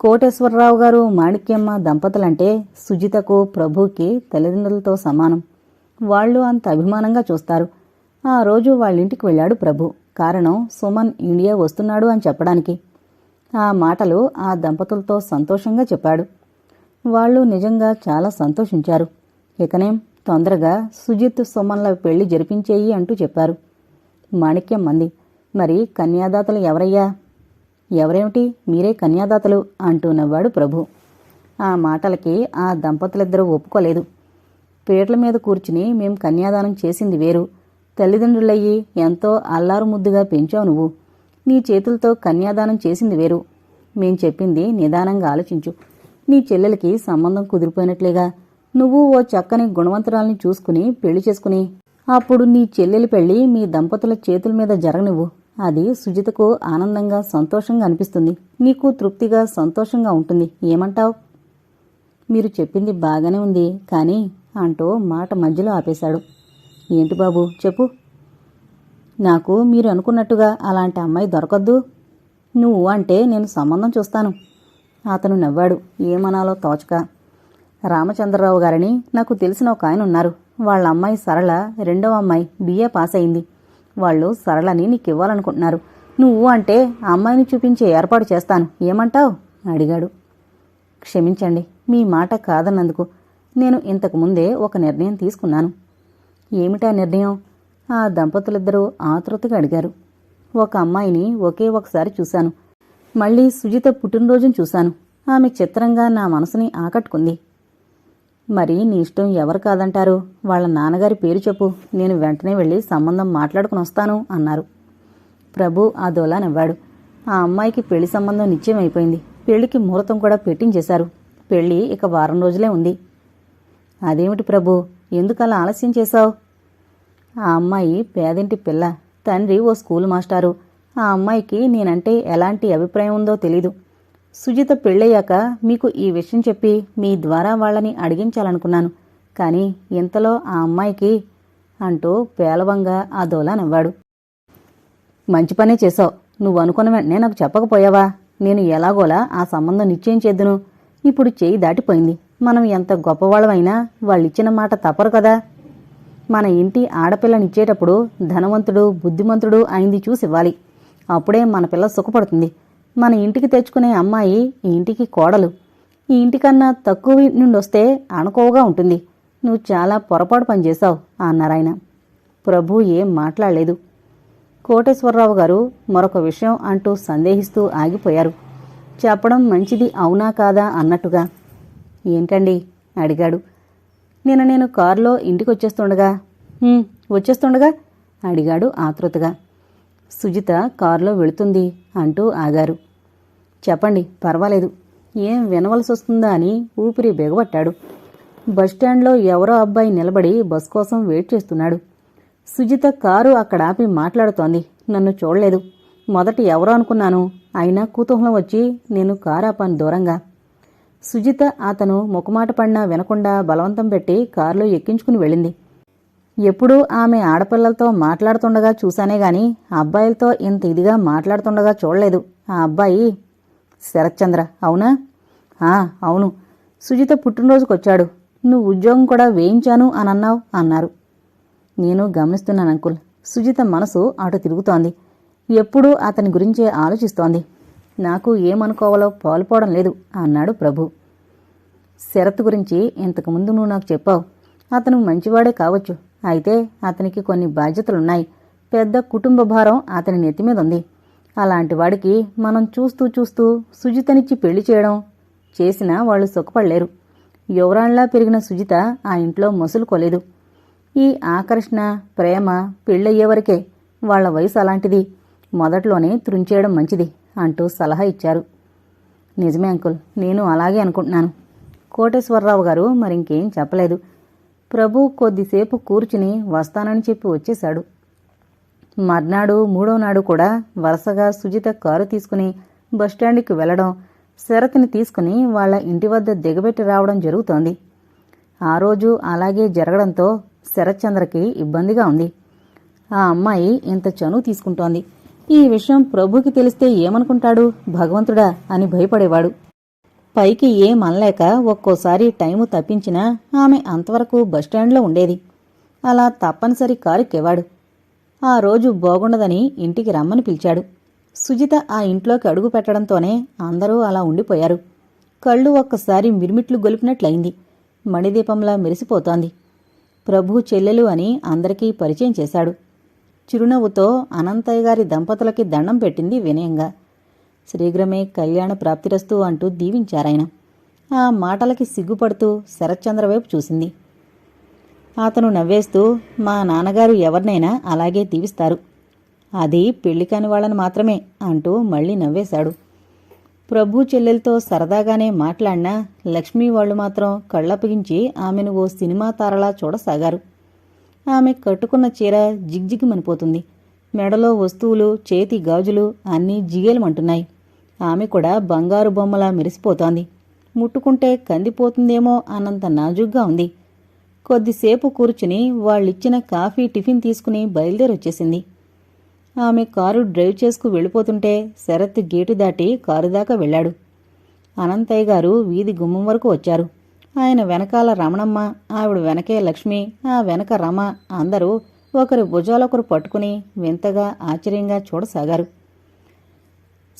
కోటేశ్వరరావు గారు మాణిక్యమ్మ దంపతులంటే సుజితకు ప్రభుకి తల్లిదండ్రులతో సమానం. వాళ్ళు అంత అభిమానంగా చూస్తారు. ఆ రోజు వాళ్ళింటికి వెళ్ళాడు ప్రభు. కారణం సుమన్ ఇండియా వస్తున్నాడు అని చెప్పడానికి. ఆ మాటలు ఆ దంపతులతో సంతోషంగా చెప్పాడు. వాళ్ళు నిజంగా చాలా సంతోషించారు. ఇకనేం తొందరగా సుజిత్ సుమన్ల పెళ్ళి జరిపించేయి అంటూ చెప్పారు. మాణిక్యం మంది మరి కన్యాదాతలు ఎవరయ్యా? ఎవరేమిటి? మీరే కన్యాదాతలు అంటూ నవ్వాడు ప్రభు. ఆ మాటలకి ఆ దంపతులిద్దరూ ఒప్పుకోలేదు. పీటల మీద కూర్చుని మేం కన్యాదానం చేసింది వేరు. తల్లిదండ్రులయ్యి ఎంతో అల్లారు ముద్దుగా పెంచావు నువ్వు. నీ చేతులతో కన్యాదానం చేసింది వేరు. మేం చెప్పింది నిదానంగా ఆలోచించు. నీ చెల్లెలకి సంబంధం కుదిరిపోయినట్లేగా. నువ్వు ఓ చక్కని గుణవంతురాల్ని చూసుకుని పెళ్ళి చేసుకుని అప్పుడు నీ చెల్లెలి పెళ్ళి మీ దంపతుల చేతుల మీద జరగనివ్వు. అది సుజితకు ఆనందంగా సంతోషంగా అనిపిస్తుంది. నీకు తృప్తిగా సంతోషంగా ఉంటుంది. ఏమంటావ్? మీరు చెప్పింది బాగానే ఉంది కానీ అంటూ మాట మధ్యలో ఆపేశాడు. ఏంటి బాబు? చెప్పు. నాకు మీరు అనుకున్నట్టుగా అలాంటి అమ్మాయి దొరకద్దు. నువ్వు అంటే నేను సంబంధం చూస్తాను. అతను నవ్వాడు. ఏమనాలో తోచక. రామచంద్రరావు గారని నాకు తెలిసిన ఒక ఆయన ఉన్నారు. వాళ్ళ అమ్మాయి సరళ రెండవ అమ్మాయి బిఏ పాస్ అయింది. వాళ్ళు సరళని నీకు ఇవ్వాలనుకుంటున్నారు నువ్వు అంటే ఆ అమ్మాయిని చూపించే ఏర్పాటు చేస్తాను. ఏమంటావ్? అడిగాడు. క్షమించండి మీ మాట కాదన్నందుకు నేను ఇంతకు ముందే ఒక నిర్ణయం తీసుకున్నాను. ఏమిటా నిర్ణయం? ఆ దంపతులిద్దరూ ఆతృతగా అడిగారు. ఒక అమ్మాయిని ఒకే ఒకసారి చూశాను. మళ్ళీ సుజిత పుట్టినరోజును చూశాను. ఆమె చిత్రంగా నా మనసుని ఆకట్టుకుంది. మరి నీ ఇష్టం ఎవరు కాదంటారు? వాళ్ళ నాన్నగారి పేరు చెప్పు. నేను వెంటనే వెళ్ళి సంబంధం మాట్లాడుకుని వస్తాను అన్నారు. ప్రభు అదోలా నవ్వాడు. ఆ అమ్మాయికి పెళ్ళి సంబంధం నిశ్చయమైపోయింది. పెళ్ళికి ముహూర్తం కూడా పెట్టించేశారు. పెళ్ళి ఇక వారం రోజులే ఉంది. అదేమిటి ప్రభు? ఎందుకలా ఆలస్యం చేశావు? ఆ అమ్మాయి పేదింటి పిల్ల. తండ్రి ఓ స్కూల్ మాస్టారు. ఆ అమ్మాయికి నేనంటే ఎలాంటి అభిప్రాయం ఉందో తెలీదు. సుజిత పెళ్ళయ్యాక మీకు ఈ విషయం చెప్పి మీ ద్వారా వాళ్ళని అడిగించాలనుకున్నాను. కానీ ఇంతలో ఆ అమ్మాయికి అంటూ పేలవంగా ఆ దోలా నవ్వాడు. మంచి పనే చేశావు. నువ్వు అనుకున్న వెంటనే నాకు చెప్పకపోయావా? నేను ఎలాగోలా ఆ సంబంధం నిశ్చయం చేద్దును. ఇప్పుడు చేయి దాటిపోయింది. మనం ఎంత గొప్పవాళ్ళమైనా వాళ్ళిచ్చిన మాట తప్పరు కదా. మన ఇంటి ఆడపిల్లనిచ్చేటప్పుడు ధనవంతుడు బుద్ధిమంతుడు అయింది చూసి ఇవ్వాలి అప్పుడే మన పిల్ల సుఖపడుతుంది. మన ఇంటికి తెచ్చుకునే అమ్మాయి ఈ ఇంటికి కోడలు. ఈ ఇంటికన్నా తక్కువ నుండి వస్తే అణకువగా ఉంటుంది. నువ్వు చాలా పొరపాటు పనిచేశావు అన్నారాయన ప్రభు ఏం మాట్లాడలేదు. కోటేశ్వరరావు గారు మరొక విషయం అంటూ సందేహిస్తూ ఆగిపోయారు. చెప్పడం మంచిది అవునా కాదా అన్నట్టుగా. ఏంటండి? అడిగాడు. నిన్న నేను కారులో ఇంటికి వచ్చేస్తుండగా వచ్చేస్తుండగా? అడిగాడు ఆతృతగా. సుజిత కారులో వెళుతుంది అంటూ ఆగారు. చెప్పండి పర్వాలేదు. ఏం వినవలసి వస్తుందా అని ఊపిరి బిగబట్టాడు. బస్టాండ్లో ఎవరో అబ్బాయి నిలబడి బస్ కోసం వెయిట్ చేస్తున్నాడు. సుజిత కారు అక్కడ ఆపి మాట్లాడుతోంది. నన్ను చూడలేదు. మొదట ఎవరో అనుకున్నాను. అయినా కుతూహలం వచ్చి నేను కారు ఆపాను దూరంగా. సుజిత అతను ముఖమాట పడినా వినకుండా బలవంతం పెట్టి కారులో ఎక్కించుకుని వెళ్ళింది. ఎప్పుడూ ఆమె ఆడపిల్లలతో మాట్లాడుతుండగా చూశానే గాని అబ్బాయిలతో ఇంత ఇదిగా మాట్లాడుతుండగా చూడలేదు. ఆ అబ్బాయి శరత్చంద్ర అవునా? ఆ అవును. సుజిత పుట్టినరోజుకొచ్చాడు. నువ్వు ఉద్యోగం కూడా వేయించాను అని అన్నావు అన్నారు. నేను గమనిస్తున్నాను అంకుల్. సుజిత మనసు అటు తిరుగుతోంది. ఎప్పుడూ అతని గురించే ఆలోచిస్తోంది. నాకు ఏమనుకోవాలో పాలుపోవడం లేదు అన్నాడు ప్రభు. శరత్ గురించి ఇంతకుముందు నువ్వు నాకు చెప్పావు. అతను మంచివాడే కావచ్చు. అయితే అతనికి కొన్ని బాధ్యతలున్నాయి. పెద్ద కుటుంబ భారం అతని నెత్తి మీద ఉంది. అలాంటి వాడికి మనం చూస్తూ చూస్తూ సుజితనిచ్చి పెళ్ళి చేయడం చేసినా వాళ్ళు సుఖపడలేరు. యువరాణ్లా పెరిగిన సుజిత ఆ ఇంట్లో మసులుకోలేదు. ఈ ఆకర్షణ ప్రేమ పెళ్ళయ్యే వరకే వాళ్ళ వయసు అలాంటిది. మొదట్లోనే త్రుంచేయడం మంచిది అంటూ సలహా ఇచ్చారు. నిజమే అంకుల్ నేను అలాగే అనుకుంటున్నాను. కోటేశ్వరరావు గారు మరింకేం చెప్పలేదు. ప్రభు కొద్దిసేపు కూర్చుని వస్తానని చెప్పి వచ్చేశాడు. మర్నాడు మూడో నాడు కూడా వరుసగా సుజిత కారు తీసుకుని బస్టాండ్కి వెళ్ళడం శరత్ని తీసుకుని వాళ్ళ ఇంటి వద్ద దిగబెట్టి రావడం జరుగుతోంది. ఆ రోజు అలాగే జరగడంతో శరత్చంద్రకి ఇబ్బందిగా ఉంది. ఆ అమ్మాయి ఇంత చనువు తీసుకుంటోంది. ఈ విషయం ప్రభుకి తెలిస్తే ఏమనుకుంటాడు? భగవంతుడా అని భయపడేవాడు. పైకి ఏం అనలేక ఒక్కోసారి టైము తప్పించినా ఆమె అంతవరకు బస్టాండ్లో ఉండేది. అలా తప్పనిసరి కారుకెవాడు ఆ రోజు బాగుండదని ఇంటికి రమ్మని పిలిచాడు. సుజిత ఆ ఇంట్లోకి అడుగు పెట్టడంతోనే అందరూ అలా ఉండిపోయారు. కళ్ళు ఒక్కసారి మిరుమిట్లు గొలిపినట్లయింది. మణిదీపంలా మెరిసిపోతోంది. ప్రభు చెల్లెలు అని అందరికీ పరిచయం చేశాడు. చిరునవ్వుతో అనంతయ్య గారి దంపతులకి దండం పెట్టింది వినయంగా. శ్రీగ్రమే కళ్యాణ ప్రాప్తిరస్తు అంటూ దీవించారాయన. ఆ మాటలకి సిగ్గుపడుతూ శరత్చంద్ర వైపు చూసింది. అతను నవ్వేస్తూ మా నాన్నగారు ఎవరినైనా అలాగే దీవిస్తారు. అది పెళ్ళి కాని వాళ్ళని మాత్రమే అంటూ మళ్ళీ నవ్వేశాడు. ప్రభు చెల్లెలతో సరదాగానే మాట్లాడినా లక్ష్మీ వాళ్ళు మాత్రం కళ్ళప్పగించి ఆమెను ఓ సినిమా తారలా చూడసాగారు. ఆమె కట్టుకున్న చీర జిగ్జిగిమనిపోతుంది. మెడలో వస్తువులు చేతి గాజులు అన్నీ జిగేలమంటున్నాయి. ఆమె కూడా బంగారు బొమ్మలా మెరిసిపోతోంది. ముట్టుకుంటే కందిపోతుందేమో అన్నంత నాజుగ్గా ఉంది. కొద్దిసేపు కూర్చుని వాళ్ళిచ్చిన కాఫీ టిఫిన్ తీసుకుని బయలుదేరొచ్చేసింది. ఆమె కారు డ్రైవ్ చేసుకు వెళ్ళిపోతుంటే శరత్ గేటు దాటి కారు దాకా వెళ్ళాడు. అనంతయ్య గారు వీధి గుమ్మం వరకు వచ్చారు. ఆయన వెనకాల రమణమ్మ ఆవిడ వెనకే లక్ష్మి ఆ వెనక రమ అందరూ ఒకరి భుజాలొకరు పట్టుకుని వింతగా ఆశ్చర్యంగా చూడసాగారు.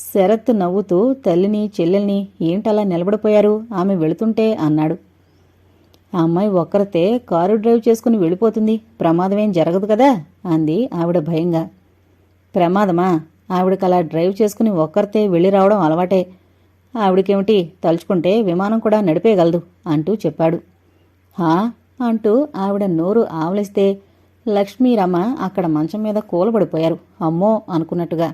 శరత్ నవ్వుతూ తల్లిని చెల్లెల్ని ఏంటలా నిలబడిపోయారు? ఆమె వెళుతుంటే అన్నాడు. ఆ అమ్మాయి ఒక్కరితే కారు డ్రైవ్ చేసుకుని వెళ్ళిపోతుంది. ప్రమాదమేం జరగదు కదా? అంది ఆవిడ భయంగా. ప్రమాదమా? ఆవిడకి అలా డ్రైవ్ చేసుకుని ఒక్కరితే వెళ్ళి రావడం అలవాటే. ఆవిడకేమిటి? తలుచుకుంటే విమానం కూడా నడిపేయగలదు అంటూ చెప్పాడు. హా? అంటూ ఆవిడ నోరు ఆవలిస్తే లక్ష్మీరమ అక్కడ మంచం మీద కూలబడిపోయారు. అమ్మో! అనుకున్నట్టుగా.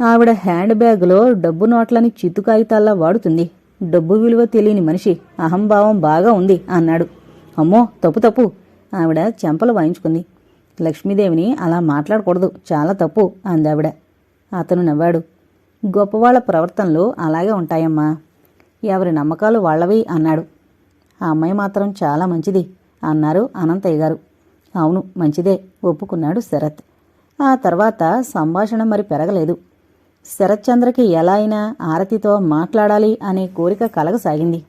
ఆవిడ హ్యాండ్ బ్యాగ్లో డబ్బు నోట్లని చిత్తు కాగితాల్లా వాడుతుంది. డబ్బు విలువ తెలియని మనిషి అహంభావం బాగా ఉంది అన్నాడు. అమ్మో తప్పు తప్పు ఆవిడ చెంపలు వాయించుకుంది. లక్ష్మీదేవిని అలా మాట్లాడకూడదు చాలా తప్పు అందావిడ అతను నవ్వాడు. గొప్పవాళ్ళ ప్రవర్తనలు అలాగే ఉంటాయమ్మా. ఎవరి నమ్మకాలు వాళ్ళవి అన్నాడు. ఆ అమ్మాయి మాత్రం చాలా మంచిది అన్నారు అనంతయ్య గారు. అవును మంచిదే ఒప్పుకున్నాడు శరత్. ఆ తర్వాత సంభాషణ మరి పెరగలేదు. శరత్చంద్రకి ఎలా అయినా ఆరతితో మాట్లాడాలి అనే కోరిక కలగసాగింది.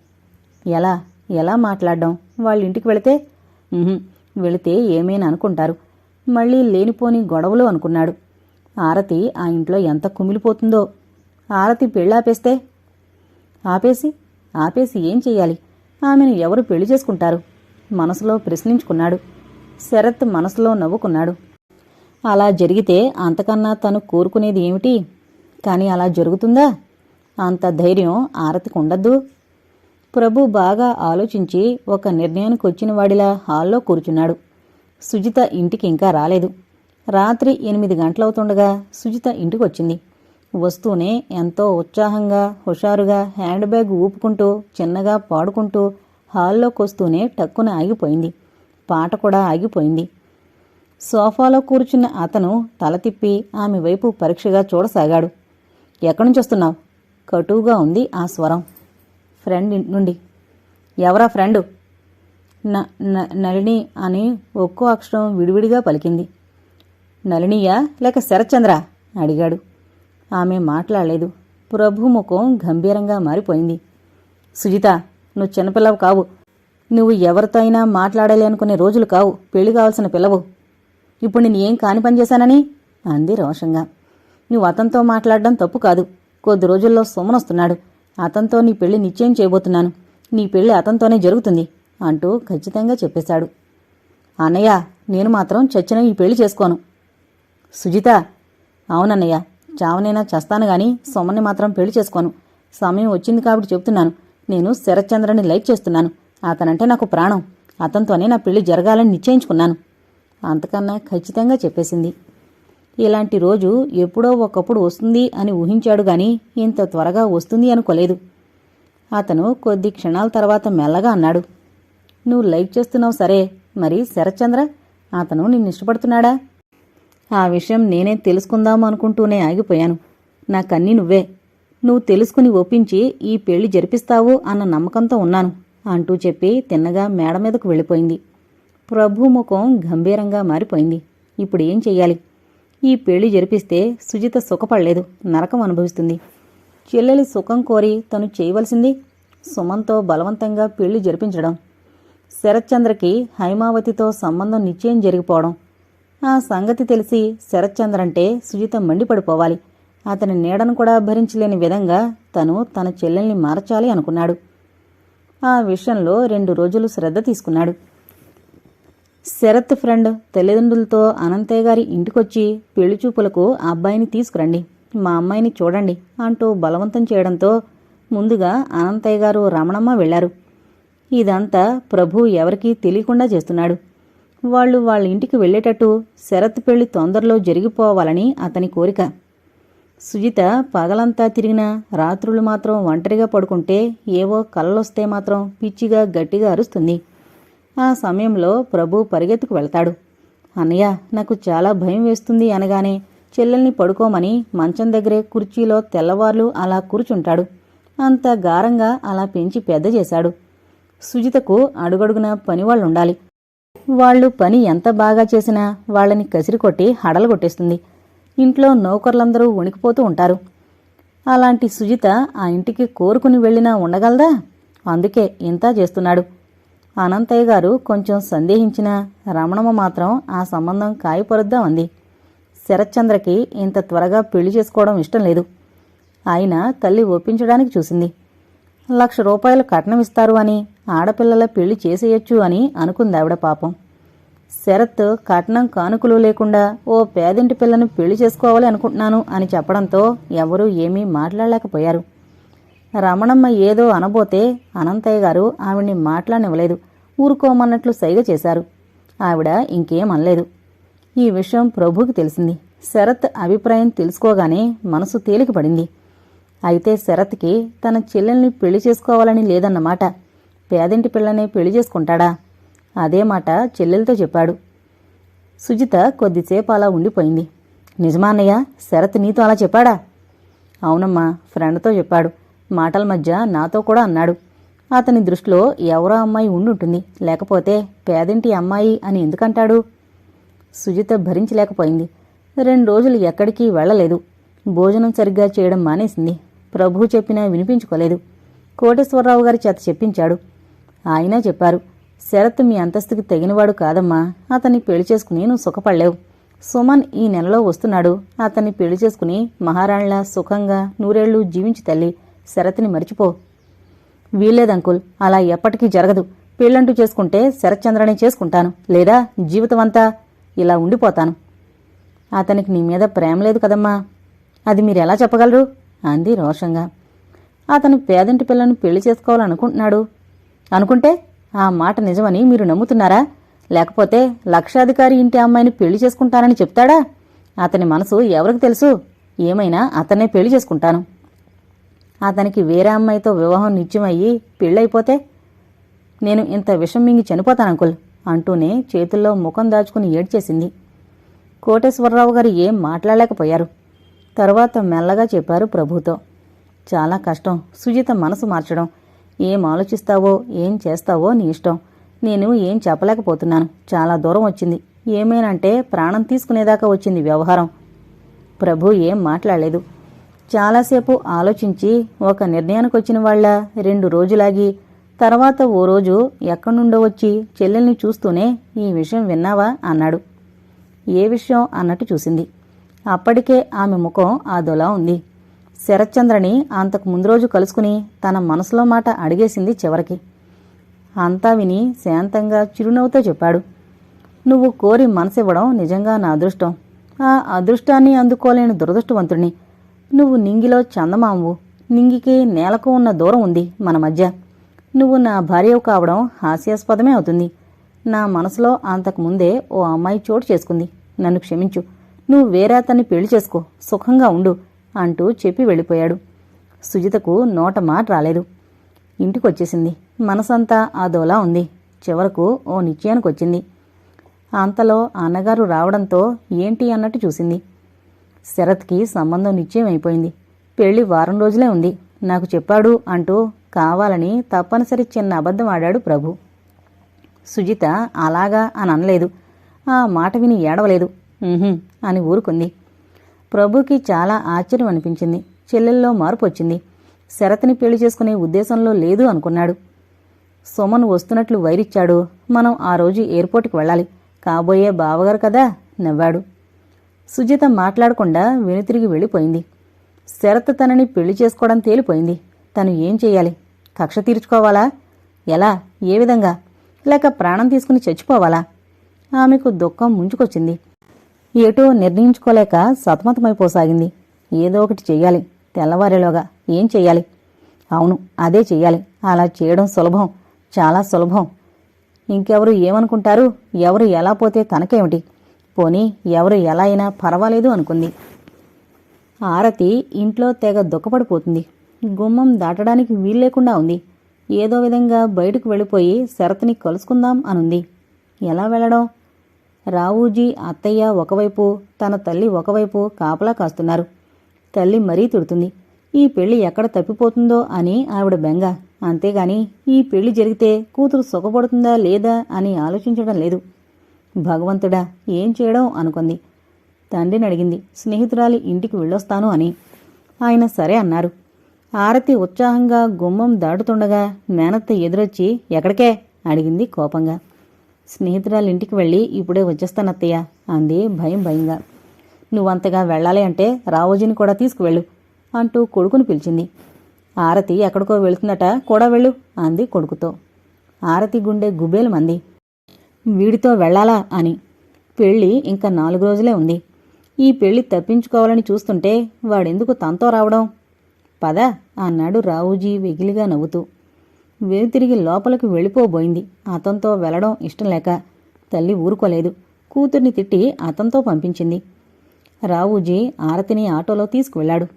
ఎలా? ఎలా మాట్లాడడం? వాళ్ళ ఇంటికి వెళితే వెళితే ఏమైనా అనుకుంటారు? మళ్ళీ లేనిపోని గొడవలు అనుకున్నాడు. ఆరతి ఆ ఇంట్లో ఎంత కుమిలిపోతుందో. ఆరతి పెళ్ళాపేస్తే? ఆపేసి? ఆపేసి ఏం చెయ్యాలి? ఆమెను ఎవరు పెళ్ళి చేసుకుంటారు? మనసులో ప్రశ్నించుకున్నాడు. శరత్ మనసులో నవ్వుకున్నాడు. అలా జరిగితే అంతకన్నా తను కోరుకునేది ఏమిటి? కానీ అలా జరుగుతుందా? అంత ధైర్యం ఆరతికి ఉండద్దు ప్రభు బాగా ఆలోచించి ఒక నిర్ణయానికి వచ్చిన వాడిలా హాల్లో కూర్చున్నాడు. సుజిత ఇంటికి ఇంకా రాలేదు. రాత్రి ఎనిమిది గంటలవుతుండగా సుజిత ఇంటికి వచ్చింది వస్తూనే ఎంతో ఉత్సాహంగా హుషారుగా హ్యాండ్ బ్యాగ్ ఊపుకుంటూ చిన్నగా పాడుకుంటూ హాల్లోకి వస్తూనే టక్కున ఆగిపోయింది. పాట కూడా ఆగిపోయింది. సోఫాలో కూర్చున్న అతను తల తిప్పి ఆమె వైపు పరీక్షగా చూడసాగాడు. ఎక్కడి నుంచి వస్తున్నావు? కటువుగా ఉంది ఆ స్వరం. ఫ్రెండ్ ఇంటి నుండి. ఎవరా ఫ్రెండు? న- నళిని అని ఒక్కో అక్షరం విడివిడిగా పలికింది. నళినియా లేక శరత్చంద్ర? అడిగాడు. ఆమె మాట్లాడలేదు. ప్రభు ముఖం గంభీరంగా మారిపోయింది. సుజిత నువ్వు చిన్నపిల్లవు కావు. నువ్వు ఎవరితో అయినా మాట్లాడాలి అనుకునే రోజులు కావు. పెళ్ళి కావాల్సిన పిల్లవు. ఇప్పుడు నేను ఏం కాని పని చేశానని? అంది రోషంగా. నువ్వు అతనితో మాట్లాడడం తప్పు కాదు. కొద్ది రోజుల్లో సుమనొస్తున్నాడు అతనితో నీ పెళ్ళి నిశ్చయం చేయబోతున్నాను. నీ పెళ్ళి అతనితోనే జరుగుతుంది అంటూ ఖచ్చితంగా చెప్పేశాడు. అన్నయ్య నేను మాత్రం చచ్చిన ఈ పెళ్ళి చేసుకోను. సుజిత అవునన్నయ్య చావనైనా చేస్తాను గాని సొమ్మని మాత్రం పెళ్ళి చేసుకోను. సమయం వచ్చింది కాబట్టి చెప్తున్నాను. నేను శరత్చంద్రని లైక్ చేస్తున్నాను. అతనంటే నాకు ప్రాణం. అతనితోనే నా పెళ్ళి జరగాలని నిశ్చయించుకున్నాను. అంతకన్నా ఖచ్చితంగా చెప్పేసింది. ఇలాంటి రోజు ఎప్పుడో ఒకప్పుడు వస్తుంది అని ఊహించాడు గాని ఇంత త్వరగా వస్తుంది అనుకోలేదు. అతను కొద్ది క్షణాల తర్వాత మెల్లగా అన్నాడు నువ్వు లైక్ చేస్తున్నావు సరే మరి శరత్చంద్ర అతను నిన్ను ఇష్టపడుతున్నాడా? ఆ విషయం నేనే తెలుసుకుందాం అనుకుంటూనే ఆగిపోయాను. నాకన్నీ నువ్వే. నువ్వు తెలుసుకుని ఒప్పించి ఈ పెళ్ళి జరిపిస్తావు అన్న నమ్మకంతో ఉన్నాను అంటూ చెప్పి తిన్నగా మేడ మీదకు వెళ్ళిపోయింది. ప్రభు ముఖం గంభీరంగా మారిపోయింది. ఇప్పుడు ఏం చెయ్యాలి? ఈ పెళ్ళి జరిపిస్తే సుజిత సుఖపడలేదు నరకం అనుభవిస్తుంది. చెల్లెలి సుఖం కోరి తను చేయవలసింది సుమంతో బలవంతంగా పెళ్ళి జరిపించడం. శరత్చంద్రకి హైమావతితో సంబంధం నిశ్చయం జరిగిపోవడం. ఆ సంగతి తెలిసి శరత్చంద్రంటే సుజిత మండిపడిపోవాలి. అతని నీడను కూడా భరించలేని విధంగా తను తన చెల్లెల్ని మార్చాలి అనుకున్నాడు. ఆ విషయంలో రెండు రోజులు శ్రద్ధ తీసుకున్నాడు. శరత్ ఫ్రెండ్ తల్లిదండ్రులతో అనంతయ్య గారి ఇంటికొచ్చి పెళ్ళి చూపులకు ఆ అబ్బాయిని తీసుకురండి మా అమ్మాయిని చూడండి అంటూ బలవంతం చేయడంతో ముందుగా అనంతయ్య గారు రమణమ్మ వెళ్ళారు ఇదంతా ప్రభు ఎవరికీ తెలియకుండా చేస్తున్నాడు. వాళ్ళు వాళ్ళ ఇంటికి వెళ్ళేటట్టు శరత్ పెళ్ళి తొందరలో జరిగిపోవాలని అతని కోరిక. సుజిత పగలంతా తిరిగినా రాత్రులు మాత్రం ఒంటరిగా పడుకుంటే ఏవో కలలొస్తే మాత్రం పిచ్చిగా గట్టిగా అరుస్తుంది. ఆ సమయంలో ప్రభు పరిగెత్తుకు వెళ్తాడు. అన్నయ్య నాకు చాలా భయం వేస్తుంది అనగానే చెల్లెల్ని పడుకోమని మంచం దగ్గరే కుర్చీలో తెల్లవార్లు అలా కూర్చుంటాడు. అంత గారంగా అలా పెంచి పెద్ద చేశాడు. సుజితకు అడుగడుగున పనివాళ్ళుండాలి. వాళ్ళు పని ఎంత బాగా చేసినా వాళ్ళని కసిరి కొట్టి హడలగొట్టేస్తుంది ఇంట్లో నౌకర్లందరూ వణికిపోతూ ఉంటారు. అలాంటి సుజిత ఆ ఇంటికి కోరుకుని వెళ్ళినా ఉండగలదా? అందుకే ఇంత చేస్తున్నాడు. అనంతయ్య గారు కొంచెం సందేహించిన రమణమ్మ మాత్రం ఆ సంబంధం కాయపరుద్దాం అంది శరత్చంద్రకి ఇంత త్వరగా పెళ్ళి చేసుకోవడం ఇష్టం లేదు. ఆయన తల్లి ఒప్పించడానికి చూసింది. లక్ష రూపాయలు కట్నం ఇస్తారు అని ఆడపిల్లల పెళ్ళి చేసేయొచ్చు అని అనుకుందావిడ పాపం. శరత్ కట్నం కానుకలు లేకుండా ఓ పేదింటి పిల్లను పెళ్ళి చేసుకోవాలి అనుకుంటున్నాను అని చెప్పడంతో ఎవరూ ఏమీ మాట్లాడలేకపోయారు. రమణమ్మ ఏదో అనబోతే అనంతయ్య గారు ఆవిడ్ని మాట్లాడనివ్వలేదు. ఊరుకోమన్నట్లు సైగ చేశారు. ఆవిడ ఇంకేం అనలేదు ఈ విషయం ప్రభుకి తెలిసింది. శరత్ అభిప్రాయం తెలుసుకోగానే మనసు తేలికపడింది. అయితే శరత్కి తన చెల్లెల్ని పెళ్ళి చేసుకోవాలని లేదన్నమాట. పేదింటి పిల్లనే పెళ్ళి చేసుకుంటాడా? అదే మాట చెల్లెలతో చెప్పాడు. సుజిత కొద్దిసేపు అలా ఉండిపోయింది. నిజమా అన్నయ్య శరత్ నీతో అలా చెప్పాడా? అవునమ్మా ఫ్రెండ్తో చెప్పాడు. మాటల మధ్య నాతో కూడా అన్నాడు. అతని దృష్టిలో ఎవరో అమ్మాయి ఉండుంటుంది. లేకపోతే పేదింటి అమ్మాయి అని ఎందుకంటాడు? సుజిత భరించలేకపోయింది. రెండు రోజులు ఎక్కడికి వెళ్ళలేదు. భోజనం సరిగ్గా చేయడం మానేసింది. ప్రభు చెప్పినా వినిపించుకోలేదు. కోటేశ్వరరావు గారి చేత చెప్పించాడు. ఆయన చెప్పారు శరత్ మీ అంతస్తుకి తగినవాడు కాదమ్మా. అతన్ని పెళ్ళి చేసుకుని నువ్వు సుఖపడలేవు. సుమన్ ఈ నెలలో వస్తున్నాడు. అతన్ని పెళ్ళి చేసుకుని మహారాణిలా సుఖంగా నూరేళ్ళు జీవించి తల్లి. శరత్ని మరిచిపో. వీల్లేదంకుల్ అలా ఎప్పటికీ జరగదు. పెళ్ళంటూ చేసుకుంటే శరత్చంద్రనే చేసుకుంటాను. లేదా జీవితమంతా ఇలా ఉండిపోతాను. అతనికి నీ మీద ప్రేమ లేదు కదమ్మా. అది మీరు ఎలా చెప్పగలరు? అంది రోషంగా. అతను పేదంటి పిల్లను పెళ్ళి చేసుకోవాలనుకుంటున్నాడు. అనుకుంటే ఆ మాట నిజమని మీరు నమ్ముతున్నారా? లేకపోతే లక్షాధికారి ఇంటి అమ్మాయిని పెళ్ళి చేసుకుంటానని చెప్తాడా? అతని మనసు ఎవరికి తెలుసు? ఏమైనా అతనే పెళ్ళి చేసుకుంటాను. అతనికి వేరే అమ్మాయితో వివాహం నిత్యమయ్యి పెళ్ళైపోతే నేను ఇంత విషం మింగి చనిపోతాను అంకుల్ అంటూనే చేతుల్లో ముఖం దాచుకుని ఏడ్చేసింది. కోటేశ్వరరావు గారు ఏం మాట్లాడలేకపోయారు. తర్వాత మెల్లగా చెప్పారు ప్రభుతో. చాలా కష్టం సుజిత మనసు మార్చడం. ఏం ఆలోచిస్తావో ఏం చేస్తావో నీ ఇష్టం. నేను ఏం చెప్పలేకపోతున్నాను. చాలా దూరం వచ్చింది. ఏమేనంటే ప్రాణం తీసుకునేదాకా వచ్చింది వ్యవహారం. ప్రభు ఏం మాట్లాడలేదు. చాలాసేపు ఆలోచించి ఒక నిర్ణయానికి వచ్చిన వాళ్ళ రెండు రోజులాగి తర్వాత ఓ రోజు ఎక్కడి నుండో వచ్చి చెల్లెల్ని చూస్తూనే ఈ విషయం విన్నావా అన్నాడు. ఏ విషయం అన్నట్టు చూసింది. అప్పటికే ఆమె ముఖం అదోలా ఉంది. శరత్చంద్రని అంతకు ముందు రోజు కలుసుకుని తన మనసులో మాట అడిగేసింది చివరికి. అంతా విని శాంతంగా చిరునవ్వుతో చెప్పాడు. నువ్వు కోరి మనసివ్వడం నిజంగా నా అదృష్టం. ఆ అదృష్టాన్ని అందుకోలేని దురదృష్టవంతుణ్ణి. నువ్వు నింగిలో చందమాము నింగికి నేలకు ఉన్న దూరం ఉంది మన మధ్య. నువ్వు నా భార్యవు కావడం హాస్యాస్పదమే అవుతుంది. నా మనసులో అంతకుముందే ఓ అమ్మాయి చోటు చేసుకుంది. నన్ను క్షమించు. నువ్వు వేరే అతన్ని పెళ్ళి చేసుకో. సుఖంగా ఉండు అంటూ చెప్పి వెళ్ళిపోయాడు. సుజితకు నోట మాట రాలేదు. ఇంటికొచ్చేసింది. మనసంతా అదోలా ఉంది. చివరకు ఓ నిశ్చయానికి వచ్చింది అంతలో అన్నగారు రావడంతో ఏంటి అన్నట్టు చూసింది. శరత్కి సంబంధం నిశ్చయం అయిపోయింది పెళ్ళి వారం రోజులే ఉంది. నాకు చెప్పాడు అంటూ కావాలని తప్పనిసరి చిన్న అబద్ధం ఆడాడు ప్రభు. సుజిత అలాగా అని అనలేదు. ఆ మాట విని ఏడవలేదు. అని ఊరుకుంది. ప్రభుకి చాలా ఆశ్చర్యం అనిపించింది. చెల్లెల్లో మార్పు వచ్చింది. శరత్ని పెళ్ళి చేసుకునే ఉద్దేశంలో లేదు అనుకున్నాడు. సుమన్ వస్తున్నట్లు వైరిచ్చాడు. మనం ఆ రోజు ఎయిర్పోర్ట్కి వెళ్ళాలి. కాబోయే బావగారు కదా? నవ్వాడు. సుజిత మాట్లాడకుండా వెనుతిరిగి వెళ్ళిపోయింది. శరత్ తనని పెళ్ళి చేసుకోవడం తేలిపోయింది. తను ఏం చేయాలి కక్ష తీర్చుకోవాలా? ఎలా? ఏ విధంగా? లేక ప్రాణం తీసుకుని చచ్చిపోవాలా? ఆమెకు దుఃఖం ముంచుకొచ్చింది. ఏటో నిర్ణయించుకోలేక సతమతమైపోసాగింది. ఏదో ఒకటి చెయ్యాలి. తెల్లవారేలోగా ఏం చెయ్యాలి? అవును అదే చెయ్యాలి. అలా చేయడం సులభం. చాలా సులభం. ఇంకెవరు ఏమనుకుంటారు? ఎవరు ఎలా పోతే తనకేమిటి? పోనీ ఎవరు ఎలా అయినా పర్వాలేదు అనుకుంది. ఆరతి ఇంట్లో తెగ దుఃఖపడిపోతుంది. గుమ్మం దాటడానికి వీల్లేకుండా ఉంది. ఏదో విధంగా బయటకు వెళ్ళిపోయి శరత్ని కలుసుకుందాం అనుంది. ఎలా వెళ్ళడం? రావూజీ అత్తయ్య ఒకవైపు తన తల్లి ఒకవైపు కాపలా కాస్తున్నారు. తల్లి మరీ తిడుతుంది. ఈ పెళ్ళి ఎక్కడ తప్పిపోతుందో అని ఆవిడ బెంగ. అంతేగాని ఈ పెళ్ళి జరిగితే కూతురు సుఖపడుతుందా లేదా అని ఆలోచించడం లేదు. భగవంతుడా ఏం చేయడం? అనుకుంది. తండ్రిని అడిగింది. స్నేహితురాలి ఇంటికి వెళ్ళొస్తాను అని. ఆయన సరే అన్నారు. ఆరతి ఉత్సాహంగా గుమ్మం దాటుతుండగా మేనత్త ఎదురొచ్చి ఎక్కడికే? అడిగింది కోపంగా. స్నేహితురాలి ఇంటికి వెళ్ళి ఇప్పుడే వచ్చేస్తానత్తయ్య అంది భయం భయంగా. నువ్వంతగా వెళ్ళాలి అంటే రావోజీని కూడా తీసుకువెళ్ళు అంటూ కొడుకుని పిలిచింది. ఆరతి ఎక్కడికో వెళుతుందట కూడా వెళ్ళు అంది కొడుకుతో. ఆరతి గుండె గుబేలు మంది. వీడితో వెళ్ళాలా అని. పెళ్ళి ఇంకా నాలుగు రోజులే ఉంది. ఈ పెళ్ళి తప్పించుకోవాలని చూస్తుంటే వాడెందుకు తనతో రావడం? పద అన్నాడు రావుజీ వెగిలిగా నవ్వుతూ. వెనుతిరిగి లోపలికి వెళ్ళిపోబోయింది. అతనితో వెళ్ళడం ఇష్టం లేక తల్లి ఊరుకోలేదు. కూతుర్ని తిట్టి అతనితో పంపించింది. రావుజీ ఆరతిని ఆటోలో తీసుకువెళ్ళాడు.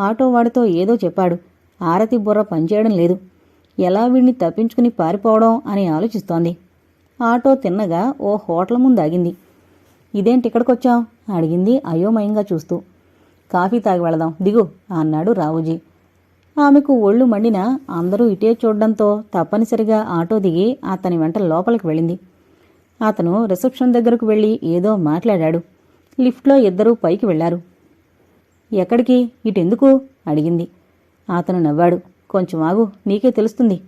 ఆటో వాడితో ఏదో చెప్పాడు. ఆరతి బుర్ర పనిచేయడం లేదు. ఎలా వీడిని తప్పించుకుని పారిపోవడం అని ఆలోచిస్తోంది. ఆటో తిన్నగా ఓ హోటల్ ముందు ఆగింది. ఇదేంటి ఇక్కడికొచ్చాం అడిగింది అయోమయంగా చూస్తూ. కాఫీ తాగి వెళదాం దిగు అన్నాడు రావుజీ. ఆమెకు ఒళ్ళు మండిన అందరూ ఇటే చూడడంతో తప్పనిసరిగా ఆటో దిగి అతని వెంట లోపలికి వెళ్ళింది. అతను రిసెప్షన్ దగ్గరకు వెళ్ళి ఏదో మాట్లాడాడు. లిఫ్ట్లో ఇద్దరూ పైకి వెళ్ళారు ఎక్కడికి? ఇటెందుకు? అడిగింది. అతను నవ్వాడు. కొంచెం ఆగు నీకే తెలుస్తుంది.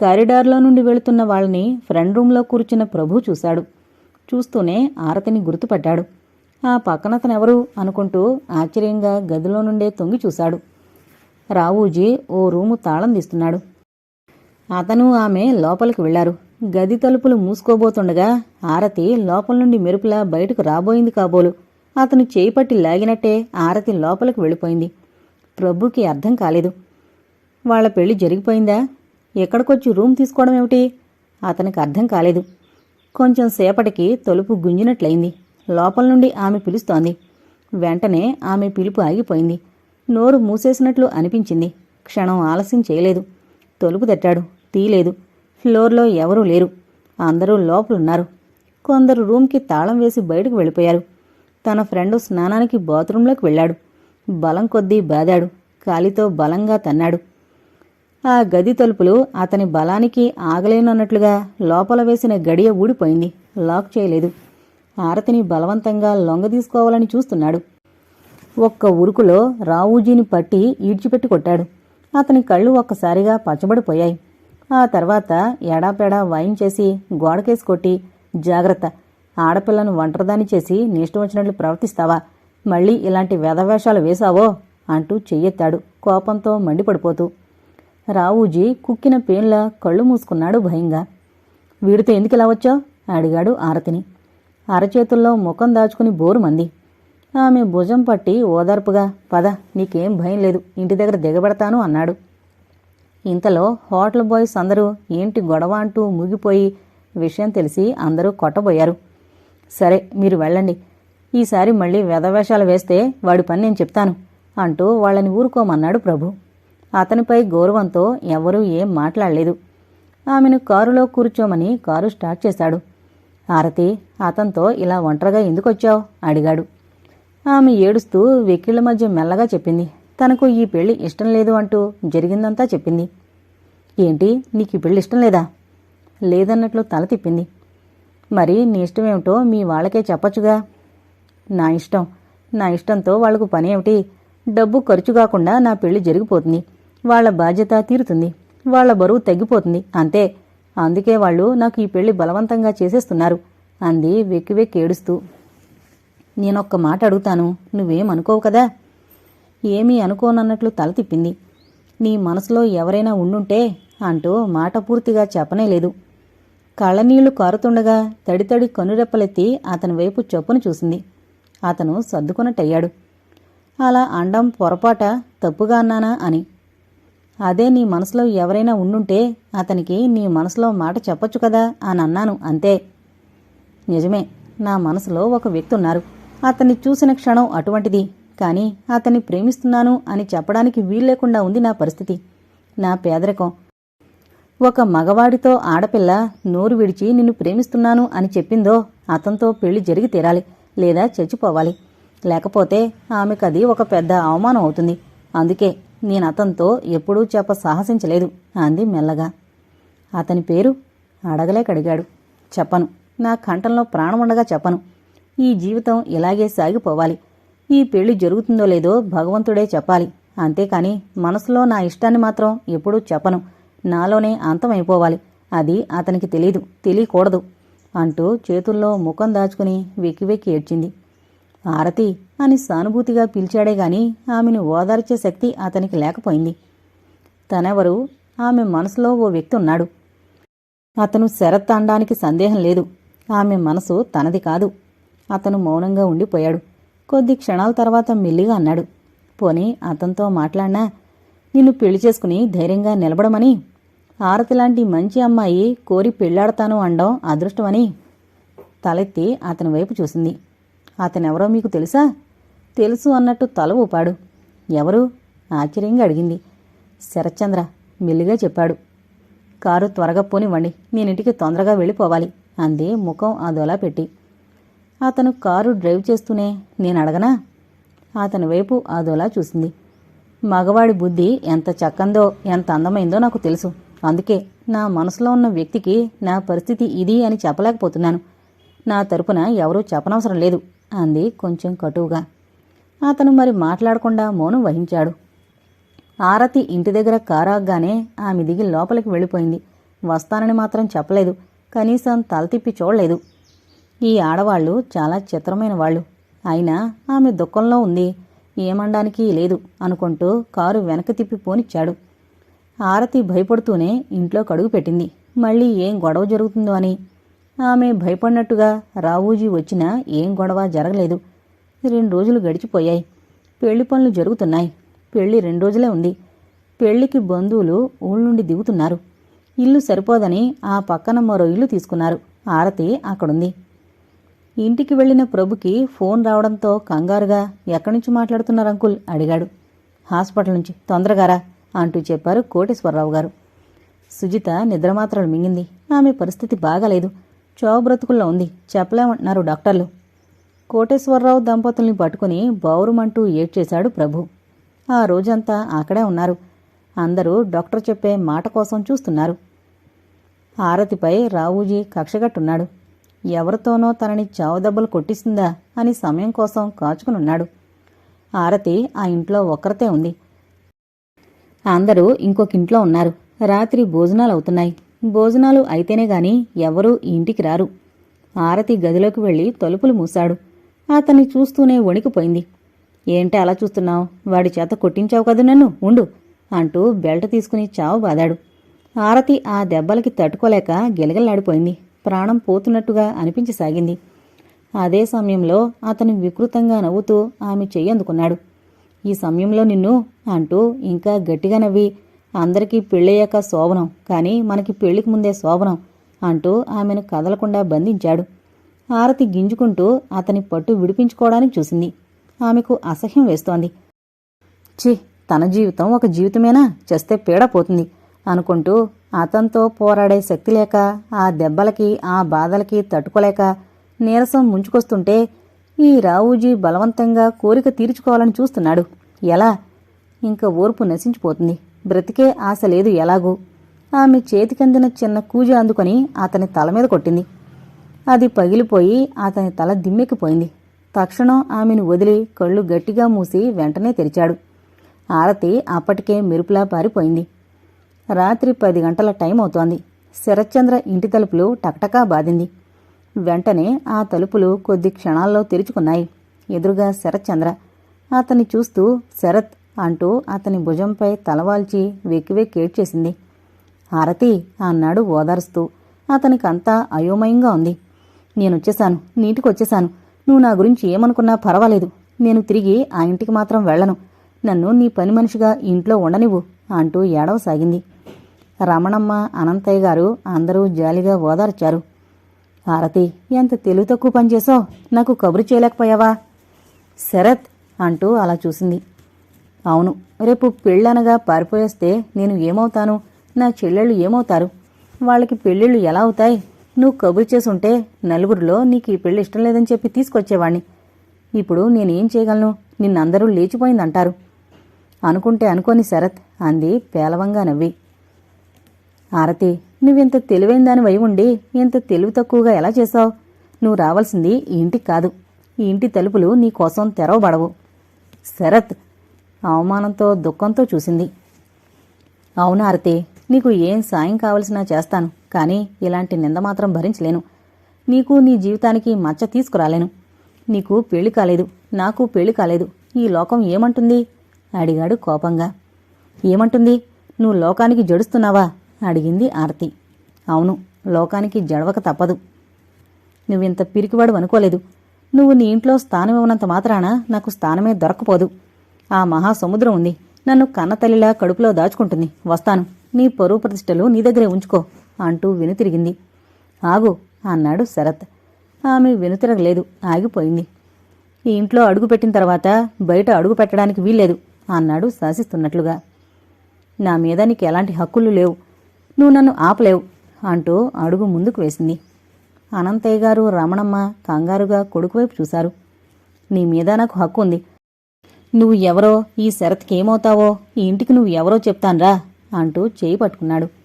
కారిడార్లో నుండి వెళుతున్న వాళ్ళని ఫ్రంట్ రూమ్లో కూర్చున్న ప్రభు చూశాడు. చూస్తూనే ఆరతిని గుర్తుపట్టాడు. ఆ పక్కనతనెవరు అనుకుంటూ ఆశ్చర్యంగా గదిలో నుండే తొంగి చూశాడు. రావూజీ ఓ రూము తాళం తీస్తున్నాడు. అతను ఆమె లోపలికి వెళ్ళారు గది తలుపులు మూసుకోబోతుండగా ఆరతి లోపల నుండి మెరుపులా బయటకు రాబోయింది కాబోలు. అతను చేయిపట్టి లాగినట్టే ఆరతి లోపలికి వెళ్ళిపోయింది. ప్రభుకి అర్థం కాలేదు. వాళ్ళ పెళ్ళి జరిగిపోయిందా? ఎక్కడికొచ్చి రూమ్ తీసుకోవడం ఏమిటి? అతనికి అర్థం కాలేదు. కొంచెం సేపటికి తలుపు గుంజినట్లయింది. లోపల నుండి ఆమె పిలుస్తోంది. వెంటనే ఆమె పిలుపు ఆగిపోయింది. నోరు మూసేసినట్లు అనిపించింది. క్షణం ఆలస్యం చేయలేదు. తలుపు తట్టాడు. తీయలేదు. ఫ్లోర్లో ఎవరూ లేరు. అందరూ లోపలున్నారు. కొందరు రూమ్కి తాళం వేసి బయటకు వెళ్ళిపోయారు. తన ఫ్రెండ్ స్నానానికి బాత్రూంలోకి వెళ్ళాడు. బలం కొద్దీ బాదాడు. కాలితో బలంగా తన్నాడు. ఆ గది తలుపులు అతని బలానికి ఆగలేనన్నట్లుగా లోపల వేసిన గడియ ఊడిపోయింది. లాక్ చేయలేదు. ఆరతిని బలవంతంగా లొంగదీసుకోవాలని చూస్తున్నాడు. ఒక్క ఉరుకులో రావూజీని పట్టి ఈడ్చిపెట్టి కొట్టాడు. అతని కళ్ళు ఒక్కసారిగా పచ్చబడిపోయాయి. ఆ తర్వాత ఎడాపెడా వాయించేసి గోడకేసి కొట్టి జాగ్రత్త ఆడపిల్లను ఒంటరిదాని చేసి నీష్టం వచ్చినట్లు ప్రవర్తిస్తావా? మళ్ళీ ఇలాంటి వేదవేషాలు వేశావో? అంటూ చెయ్యెత్తాడు కోపంతో మండిపడిపోతూ. రావూజీ కుక్కిన పేన్లా కళ్ళు మూసుకున్నాడు భయంగా. వీడితో ఎందుకు ఇలా వచ్చావు? అడిగాడు ఆరతిని. అరచేతుల్లో ముఖం దాచుకుని బోరుమంది ఆమె భుజం పట్టి ఓదార్పుగా పద నీకేం భయం లేదు ఇంటి దగ్గర దిగబెడతాను అన్నాడు. ఇంతలో హోటల్ బాయ్స్ అందరూ ఏంటి గొడవ అంటూ ముగిపోయి విషయం తెలిసి అందరూ కొట్టబోయారు. సరే మీరు వెళ్ళండి. ఈసారి మళ్ళీ వెధవేషాలు వేస్తే వాడి పని నేను చెప్తాను అంటూ వాళ్ళని ఊరుకోమన్నాడు ప్రభు. అతనిపై గౌరవంతో ఎవరూ ఏం మాట్లాడలేదు. ఆమెను కారులో కూర్చోమని కారు స్టార్ట్ చేశాడు. ఆరతి అతనితో ఇలా ఒంటరిగా ఎందుకొచ్చావు? అడిగాడు. ఆమె ఏడుస్తూ వెక్కిళ్ళ మధ్య మెల్లగా చెప్పింది. తనకు ఈ పెళ్ళి ఇష్టం లేదు అంటూ జరిగిందంతా చెప్పింది. ఏంటి నీకు ఈ పెళ్ళి ఇష్టం లేదా? లేదన్నట్లు తల తిప్పింది. మరి నీ ఇష్టమేమిటో మీ వాళ్ళకే చెప్పచ్చుగా. నా ఇష్టం. నా ఇష్టంతో వాళ్ళకు పని ఏమిటి డబ్బు ఖర్చు కాకుండా నా పెళ్ళి జరిగిపోతుంది. వాళ్ళ బాధ్యత తీరుతుంది. వాళ్ళ బరువు తగ్గిపోతుంది. అంతే. అందుకే వాళ్ళు నాకు ఈ పెళ్ళి బలవంతంగా చేసేస్తున్నారు. అంది వెక్కి వెక్కి ఏడుస్తూ. నేనొక్క మాట అడుగుతాను. నువ్వేం అనుకోవు కదా? ఏమీ అనుకోనన్నట్లు తల తిప్పింది. నీ మనసులో ఎవరైనా ఉండుంటే అంటూ మాట పూర్తిగా చెప్పనే లేదు. కళ్ళనీళ్ళు కారుతుండగా తడితడి కనురెప్పలెత్తి అతని వైపు చొప్పున చూసింది. అతను సర్దుకున్నట్టయ్యాడు. అలా అండం పొరపాట తప్పుగా అన్నానా అని. అదే నీ మనసులో ఎవరైనా ఉండుంటే అతనికి నీ మనసులో మాట చెప్పొచ్చు కదా అని అన్నాను అంతే. నిజమే నా మనసులో ఒక వ్యక్తి ఉన్నారు. అతన్ని చూసిన క్షణం అటువంటిది కానీ అతన్ని ప్రేమిస్తున్నాను అని చెప్పడానికి వీల్లేకుండా ఉంది నా పరిస్థితి. నా పేదరికం. ఒక మగవాడితో ఆడపిల్ల నోరు విడిచి నిన్ను ప్రేమిస్తున్నాను అని చెప్పిందో అతనితో పెళ్ళి జరిగి తీరాలి లేదా చచ్చిపోవాలి. లేకపోతే ఆమెకది ఒక పెద్ద అవమానం అవుతుంది. అందుకే నేను అతనితో ఎప్పుడూ చెప్ప సాహసించలేదు అంది మెల్లగా. అతని పేరు అడగలేకడిగాడు. చెప్పను. నా కంఠంలో ప్రాణం ఉండగా చెప్పను. ఈ జీవితం ఇలాగే సాగిపోవాలి. ఈ పెళ్ళి జరుగుతుందో లేదో భగవంతుడే చెప్పాలి. అంతేకాని మనసులో నా ఇష్టాన్ని మాత్రం ఎప్పుడూ చెప్పను. నాలోనే అంతమైపోవాలి. అది అతనికి తెలీదు తెలియకూడదు అంటూ చేతుల్లో ముఖం దాచుకుని వెక్కి వెక్కి ఏడ్చింది. ఆరతి అని సానుభూతిగా పిలిచాడే గాని ఆమెను ఓదార్చే శక్తి అతనికి లేకపోయింది. తనెవరు? ఆమె మనసులో ఓ వ్యక్తి ఉన్నాడు. అతను శరత్ అనడానికి సందేహం లేదు. ఆమె మనసు తనది కాదు. అతను మౌనంగా ఉండిపోయాడు. కొద్ది క్షణాల తర్వాత మెల్లిగా అన్నాడు. పోనీ అతనితో మాట్లాడినా? నిన్ను పెళ్ళి చేసుకుని ధైర్యంగా నిలబడమని? ఆరతి లాంటి మంచి అమ్మాయి కోరి పెళ్ళాడతాను అండం అదృష్టమని? తలెత్తి అతని వైపు చూసింది. అతనెవరో మీకు తెలుసా? తెలుసు అన్నట్టు తల ఊపాడు. ఎవరు? ఆశ్చర్యంగా అడిగింది. శరత్చంద్ర మెల్లిగా చెప్పాడు. కారు త్వరగా పోనివ్వండి నేనింటికి తొందరగా వెళ్ళిపోవాలి అంది ముఖం అదోలా పెట్టి. అతను కారు డ్రైవ్ చేస్తూనే నేను అడగనా? అతని వైపు అదోలా చూసింది. మగవాడి బుద్ధి ఎంత చక్కందో ఎంత అందమైందో నాకు తెలుసు. అందుకే నా మనసులో ఉన్న వ్యక్తికి నా పరిస్థితి ఇది అని చెప్పలేకపోతున్నాను. నా తరపున ఎవరూ చెప్పనవసరం లేదు అంది కొంచెం కటువుగా. అతను మరి మాట్లాడకుండా మౌనం వహించాడు. ఆరతి ఇంటి దగ్గర కారాగ్గానే ఆమె దిగి లోపలికి వెళ్ళిపోయింది. వస్తానని మాత్రం చెప్పలేదు. కనీసం తల తిప్పి చూడలేదు. ఈ ఆడవాళ్ళు చాలా చిత్రమైన వాళ్ళు. అయినా ఆమె దుఃఖంలో ఉంది. ఏమండానికి లేదు అనుకుంటూ కారు వెనక తిప్పి పోనిచ్చాడు. ఆరతి భయపడుతూనే ఇంట్లో కడుగు పెట్టింది. మళ్ళీ ఏం గొడవ జరుగుతుందో అని. ఆమె భయపడినట్టుగా రావూజీ వచ్చినా ఏం గొడవ జరగలేదు. రెండు రోజులు గడిచిపోయాయి. పెళ్ళి పనులు జరుగుతున్నాయి. పెళ్ళి రెండు రోజులే ఉంది. పెళ్ళికి బంధువులు ఊళ్ళ నుండి దిగుతున్నారు. ఇల్లు సరిపోదని ఆ పక్కన మరో ఇల్లు తీసుకున్నారు. ఆరతి అక్కడుంది. ఇంటికి వెళ్ళిన ప్రభుకి ఫోన్ రావడంతో కంగారుగా ఎక్కడి నుంచి మాట్లాడుతున్నారు అంకుల్? అడిగాడు. హాస్పిటల్ నుంచి. తొందరగారా అంటూ చెప్పారు కోటేశ్వరరావు గారు. సుజిత నిద్రమాత్రలు మింగింది. ఆమె పరిస్థితి బాగాలేదు. చావు బ్రతుకుల్లో ఉంది. చెప్పలేమంటున్నారు డాక్టర్లు. కోటేశ్వరరావు దంపతుల్ని పట్టుకుని బౌరుమంటూ ఏడ్చేశాడు ప్రభు. ఆ రోజంతా అక్కడే ఉన్నారు. అందరూ డాక్టర్ చెప్పే మాట కోసం చూస్తున్నారు. ఆరతిపై రావూజీ కక్షగట్టున్నాడు. ఎవరితోనో తనని చావుదెబ్బలు కొట్టిస్తుందా అని సమయం కోసం కాచుకునున్నాడు. ఆరతి ఆ ఇంట్లో ఒక్కరితే ఉంది. అందరూ ఇంకొక ఇంట్లో ఉన్నారు. రాత్రి భోజనాలు అవుతున్నాయి. భోజనాలు అయితేనే గాని ఎవరూ ఇంటికి రారు. ఆరతి గదిలోకి వెళ్ళి తలుపులు మూశాడు. అతన్ని చూస్తూనే వణికిపోయింది. ఏంటి అలా చూస్తున్నావు? వాడి చేత కొట్టించావు కదా నన్ను? ఉండు అంటూ బెల్ట్ తీసుకుని చావు బాదాడు. ఆరతి ఆ దెబ్బలకి తట్టుకోలేక గిలగలాడిపోయింది ప్రాణం పోతున్నట్టుగా అనిపించసాగింది అదే సమయంలో అతను వికృతంగా నవ్వుతూ ఆమె చెయ్యి అందుకున్నాడు. ఈ సమయంలో నిన్ను అంటూ ఇంకా గట్టిగా నవ్వి అందరికీ పెళ్ళయ్యాక శోభనం కానీ మనకి పెళ్ళికి ముందే శోభనం అంటూ ఆమెను కదలకుండా బంధించాడు. ఆరతి గింజుకుంటూ అతని పట్టు విడిపించుకోవడానికి చూసింది. ఆమెకు అసహ్యం వేస్తోంది. ఛీ తన జీవితం ఒక జీవితమేనా? చేస్తే పీడ పోతుంది అనుకుంటూ అతనితో పోరాడే శక్తి లేక ఆ దెబ్బలకి ఆ బాధలకి తట్టుకోలేక నీరసం ముంచుకొస్తుంటే ఈ రావూజీ బలవంతంగా కోరిక తీర్చుకోవాలని చూస్తున్నాడు. ఎలా? ఇంకా ఓర్పు నశించిపోతుంది. బ్రతికే ఆశ లేదు ఎలాగూ. ఆమె చేతికందిన చిన్న కూజ అందుకొని అతని తల మీద కొట్టింది. అది పగిలిపోయి అతని తల దిమ్మెక్కిపోయింది. తక్షణం ఆమెను వదిలి కళ్ళు గట్టిగా మూసి వెంటనే తెరిచాడు. ఆరతి అప్పటికే మెరుపులా పారిపోయింది. రాత్రి పది గంటల టైం అవుతోంది. శరత్చంద్ర ఇంటి తలుపులు టకటకా బాదింది. వెంటనే ఆ తలుపులు కొద్ది క్షణాల్లో తెరుచుకున్నాయి. ఎదురుగా శరత్చంద్ర. అతన్ని చూస్తూ శరత్ అంటూ అతని భుజంపై తలవాల్చి వెక్కి వెక్కి హారతి అన్నాడు ఓదారుస్తూ. అతనికంతా అయోమయంగా ఉంది. నేనొచ్చేశాను. నీటికి వచ్చేశాను నువ్వు నా గురించి ఏమనుకున్నా పర్వాలేదు. నేను తిరిగి ఆ ఇంటికి మాత్రం వెళ్ళను. నన్ను నీ పని మనిషిగా ఇంట్లో ఉండనివ్వు అంటూ ఏడవసాగింది. రమణమ్మ అనంతయ్య గారు అందరూ జాలిగా ఓదార్చారు. హారతి ఎంత తెలివి తక్కువ పనిచేసావు నాకు కబురు చేయలేకపోయావా? శరత్ అంటూ అలా చూసింది. అవును రేపు పెళ్ళనగా పారిపోయేస్తే నేను ఏమవుతాను? నా చెల్లెళ్ళు ఏమవుతారు? వాళ్ళకి పెళ్ళిళ్ళు ఎలా అవుతాయి? నువ్వు కబురు చేసుంటే నలుగురిలో నీకు ఈ పెళ్ళి ఇష్టం లేదని చెప్పి తీసుకొచ్చేవాణ్ణి. ఇప్పుడు నేనేం చేయగలను? నిన్నందరూ లేచిపోయిందంటారు. అనుకుంటే అనుకోని శరత్ అంది పేలవంగా నవ్వి. ఆరతి నువ్వింత తెలివైన దానివై ఉండి ఇంత తెలివి తక్కువగా ఎలా చేశావు? నువ్వు రావాల్సింది ఈ ఇంటికి కాదు. ఈ ఇంటి తలుపులు నీ కోసం తెరవబడవు. శరత్ అవమానంతో దుఃఖంతో చూసింది. అవును ఆరతి నీకు ఏం సాయం కావలసినా చేస్తాను. కానీ ఇలాంటి నింద మాత్రం భరించలేను. నీకు నీ జీవితానికి మచ్చ తీసుకురాలేను. నీకు పెళ్ళి కాలేదు. నాకు పెళ్ళి కాలేదు. ఈ లోకం ఏమంటుంది? అడిగాడు కోపంగా. ఏమంటుంది? నువ్వు లోకానికి జడుస్తున్నావా? అడిగింది ఆర్తి. అవును లోకానికి జడవక తప్పదు. నువ్వింత పిరికివాడు అనుకోలేదు. నువ్వు నీ ఇంట్లో స్థానం ఇవ్వనంత మాత్రాన? నాకు స్థానమే దొరకపోదు ఆ మహాసముద్రం ఉంది. నన్ను కన్నతల్లిలా కడుపులో దాచుకుంటుంది. వస్తాను. నీ పరువు ప్రతిష్టలు నీ దగ్గరే ఉంచుకో. అంటూ వెనుతిరిగింది ఆగు అన్నాడు శరత్. ఆమె వెనుతిరగలేదు ఆగిపోయింది. ఈ ఇంట్లో అడుగు పెట్టిన తర్వాత బయట అడుగు పెట్టడానికి వీల్లేదు అన్నాడు శాసిస్తున్నట్లుగా. నా మీద నీకు ఎలాంటి హక్కులు లేవు నువ్వు నన్ను ఆపలేవు అంటూ అడుగు ముందుకు వేసింది. అనంతయ్య గారు రమణమ్మ కంగారుగా కొడుకువైపు చూశారు. నీ మీద నాకు హక్కు ఉంది. నువ్వు ఎవరో ఈ శరత్కి ఏమవుతావో ఈ ఇంటికి నువ్వు ఎవరో చెప్తాన్రా అంటూ చేయి పట్టుకున్నాడు.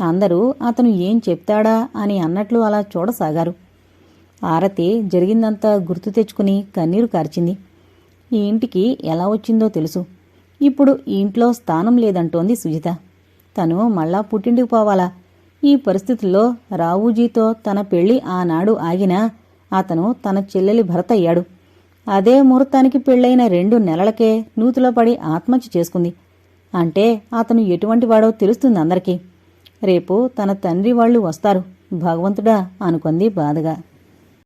అందరూ అతను ఏం చెప్తాడా అని అన్నట్లు అలా చూడసాగారు. ఆరతి జరిగిందంతా గుర్తు తెచ్చుకుని కన్నీరు కార్చింది. ఈ ఇంటికి ఎలా వచ్చిందో తెలుసు. ఇప్పుడు ఈ ఇంట్లో స్థానం లేదంటోంది సుజిత. తను మళ్ళా పుట్టింటికి పోవాలా? ఈ పరిస్థితుల్లో రావుజీతో తన పెళ్ళి ఆనాడు ఆగినా అతను తన చెల్లెలి భర్త అయ్యాడు. అదే ముహూర్తానికి పెళ్ళైన రెండు నెలలకే నూతిలో పడి ఆత్మహత్య చేసుకుంది. అంటే అతను ఎటువంటి వాడో తెలుస్తుంది అందరికీ. రేపు తన తండ్రి వాళ్ళు వస్తారు. భగవంతుడా అనుకుంది బాధగా.